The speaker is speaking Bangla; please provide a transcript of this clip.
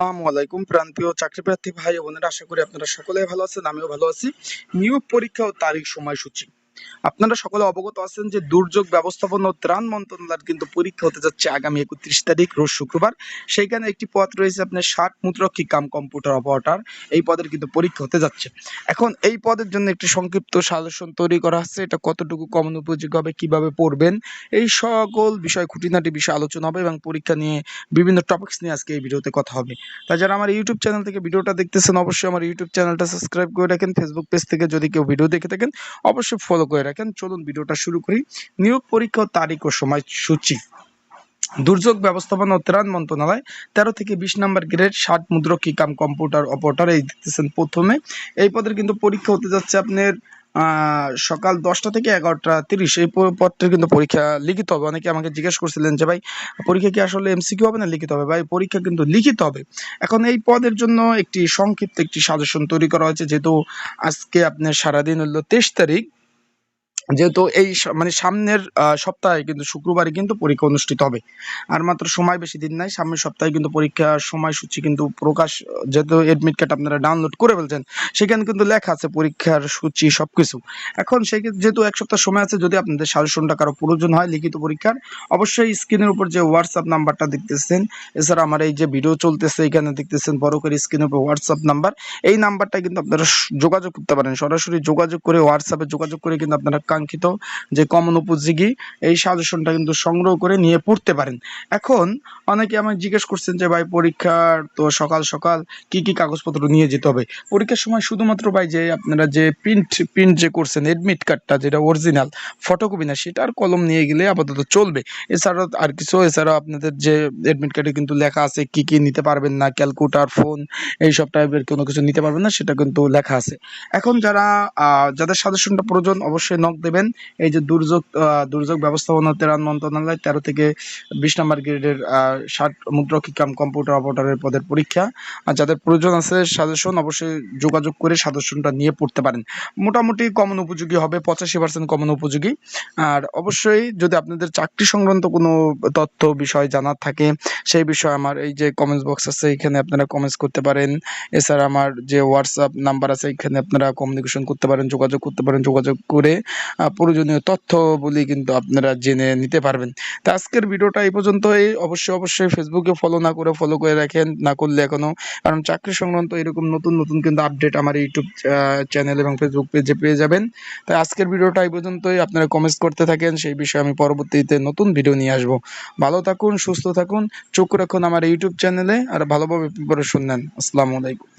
আসসালামু আলাইকুম প্রান্তীয় চাকরি প্রার্থী ভাই বোনেরা, আশা করি আপনারা সকলেই ভালো আছেন, আমিও ভালো আছি। নিয়োগ পরীক্ষা ও তারিখ সময়সূচি। আপনারা সকলে অবগত আছেন যে দুর্যোগ ব্যবস্থাপনা ও ত্রাণ মন্ত্রণালয়ের কিন্তু পরীক্ষা হতে যাচ্ছে আগামী একত্রিশ তারিখ, রোজ শুক্রবার। সেইখানে একটি পদ রয়েছে আপনার ষাট মুদ্রক্ষী কাম কম্পিউটার অপারেটর। এই পদের কিন্তু পরীক্ষা হতে যাচ্ছে। এখন এই পদের জন্য একটি সংক্ষিপ্ত সাজেশন তৈরি করা হচ্ছে। এটা কতটুকু কমন উপযোগী হবে, কীভাবে পড়বেন? এই সকল বিষয়, খুঁটিনাটি বিষয় আলোচনা হবে এবং পরীক্ষা নিয়ে বিভিন্ন টপিকস নিয়ে আজকে এই ভিডিওতে কথা হবে। তা যারা আমার ইউটিউব চ্যানেল থেকে ভিডিওটা দেখতেছেন, অবশ্যই আমার ইউটিউব চ্যানেলটা সাবস্ক্রাইব করে রাখেন। ফেসবুক পেজ থেকে যদি কেউ ভিডিও দেখে থাকেন, অবশ্যই ফলো করে রাখেন। চলুন ভিডিওটা শুরু করি। নিয়োগ পরীক্ষা তারিখ ও সময়সূচি দুর্যোগ ব্যবস্থাপনা ও ত্রাণ মন্ত্রণালয় তেরো থেকে বিশ নম্বর গ্রেড ষাট মুদ্রক্ষী কাম কম্পিউটার অপারেটর এই দেখতেছেন প্রথমে। এই পদের কিন্তু পরীক্ষা হতে যাচ্ছে আপনার সকাল দশটা থেকে এগারোটা তিরিশ। এই পদটির কিন্তু পরীক্ষা লিখিত হবে। অনেকে আমাকে জিজ্ঞেস করছিলেন যে, ভাই, পরীক্ষা কি আসলে এমসিকিউ হবে না লিখিত হবে? ভাই, পরীক্ষা কিন্তু লিখিত হবে। এখন এই পদের জন্য একটি সংক্ষিপ্ত একটি সাজেশন তৈরি করা হয়েছে। যেহেতু আজকে আপনার সারাদিন হলো তেইশ তারিখ যেহেতু এই মানে সামনের সপ্তাহে কিন্তু শুক্রবারে কিন্তু পরীক্ষা অনুষ্ঠিত হবে। আর মাত্র সময় বেশি দিন নাই, সামনের সপ্তাহে কিন্তু পরীক্ষার সময়সূচি কিন্তু প্রকাশ, যেহেতু এডমিট কার্ড আপনারা ডাউনলোড করে ফেলছেন, সেখানে কিন্তু লেখা আছে পরীক্ষার সূচি সবকিছু। এখন সেই যেহেতু এক সপ্তাহ সময় আছে, যদি আপনাদের সাজেশনটা কারও প্রয়োজন হয় লিখিত পরীক্ষার, অবশ্যই স্ক্রিনের উপর যে হোয়াটসঅ্যাপ নাম্বারটা দেখতেছেন, এছাড়া আমার এই যে ভিডিও চলতেছে এখানে দেখতেছেন বড় করে স্ক্রিনের উপর হোয়াটসঅ্যাপ নাম্বার, এই নাম্বারটা কিন্তু আপনারা যোগাযোগ করতে পারেন। সরাসরি যোগাযোগ করে হোয়াটসঅ্যাপে যোগাযোগ করে কিন্তু আপনারা কাঙ্ক্ষিত যে কমন উপযোগী এই সাজেশনটা কিন্তু সংগ্রহ করে নিয়ে পড়তে পারেন। এখন অনেকে আমাকে জিজ্ঞেস করছেন যে, ভাই, পরীক্ষার তো সকাল সকাল কি কি কাগজপত্র নিয়ে যেতে হবে? পরীক্ষার সময় শুধুমাত্র, ভাই, যে আপনারা যে প্রিন্ট প্রিন্ট যে করছেন এডমিট কার্ডটা যেটা অরিজিনাল ফটোকপি না, সেটা আর কলম নিয়ে গেলে আপাতত চলবে। এছাড়াও আর কিছু, এছাড়াও আপনাদের যে এডমিট কার্ডে কিন্তু লেখা আছে কি কি নিতে পারবেন না ক্যালকুলেটর ফোন এইসব টাইপের কোনো কিছু নিতে পারবেন না, সেটা কিন্তু লেখা আছে। এখন যারা যাদের সাজেশনটা প্রয়োজন, অবশ্যই নক দেবেন। এই যে দুর্যোগ দুর্যোগ ব্যবস্থাপনা ত্রাণ মন্ত্রণালয় তেরো থেকে বিশ নম্বর গ্রেডের ষাট মুদ্রক্ষী কাম কম্পিউটার অপারেটরের পদের পরীক্ষা। আর যাদের প্রয়োজন আছে সাজেশন অবশ্যই যোগাযোগ করে সাজেশনটা নিয়ে পড়তে পারেন। মোটামুটি কমন উপযোগী হবে, পঁচাশি পার্সেন্ট কমন উপযোগী। আর অবশ্যই যদি আপনাদের চাকরি সংক্রান্ত কোনো তথ্য, বিষয় জানার থাকে, সেই বিষয়ে আমার এই যে কমেন্টস বক্স আছে, এখানে আপনারা কমেন্টস করতে পারেন। এছাড়া আমার যে হোয়াটসঅ্যাপ নাম্বার আছে, এখানে আপনারা কমিউনিকেশন করতে পারেন, যোগাযোগ করতে পারেন, যোগাযোগ করে প্রয়োজনীয় তথ্য বলি কিন্তু আপনারা জেনে নিতে পারবেন। তো আজকের ভিডিওটা এই পর্যন্তই। অবশ্যই অবশ্যই ফেসবুকে ফলো না করে ফলো করে রাখেন, না করলে এখনও। কারণ চাকরি সংক্রান্ত এরকম নতুন নতুন কিন্তু আপডেট আমার ইউটিউব চ্যানেল এবং ফেসবুক পেজে পেয়ে যাবেন। তাই আজকের ভিডিওটা এই পর্যন্তই। আপনারা কমেন্টস করতে থাকেন, সেই বিষয়ে আমি পরবর্তীতে নতুন ভিডিও নিয়ে আসব। ভালো থাকুন, সুস্থ থাকুন, চোখ রাখুন আমার ইউটিউব চ্যানেলে আর ভালোভাবে প্রিপারেশন নেন আসসালামু আলাইকুম।